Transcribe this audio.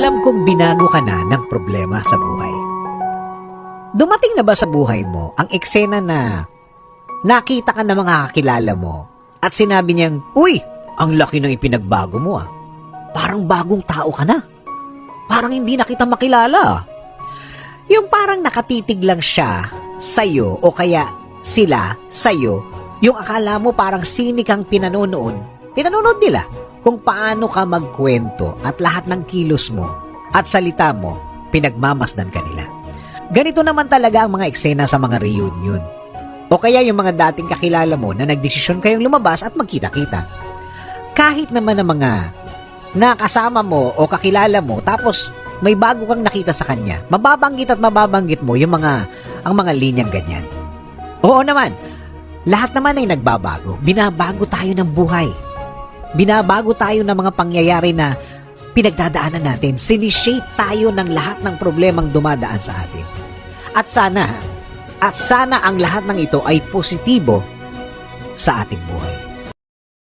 Alam kong binago ka na ng problema sa buhay. Dumating na ba sa buhay mo ang eksena na nakita ka ng mga kakilala mo at sinabi niyang, Uy, ang laki ng ipinagbago mo ah. Parang bagong tao ka na. Parang hindi na kita makilala. Yung parang nakatitig lang siya sa'yo o kaya sila sa'yo, yung akala mo parang sinikang pinanonood, pinanonood nila kung paano ka magkwento at lahat ng kilos mo at salita mo, pinagmamasdan ka nila. Ganito naman talaga ang mga eksena sa mga reunion. O kaya yung mga dating kakilala mo na nagdesisyon kayong lumabas at magkita-kita. Kahit naman ang mga nakasama mo o kakilala mo tapos may bago kang nakita sa kanya, mababanggit at mababanggit mo yung mga ang mga linyang ganyan. Oo naman, lahat naman ay nagbabago. Binabago tayo ng buhay. Binabago tayo ng mga pangyayari na pinagdadaanan natin. Sinishape tayo ng lahat ng problemang dumadaan sa atin. At sana, at sana ang lahat ng ito ay positibo sa ating buhay.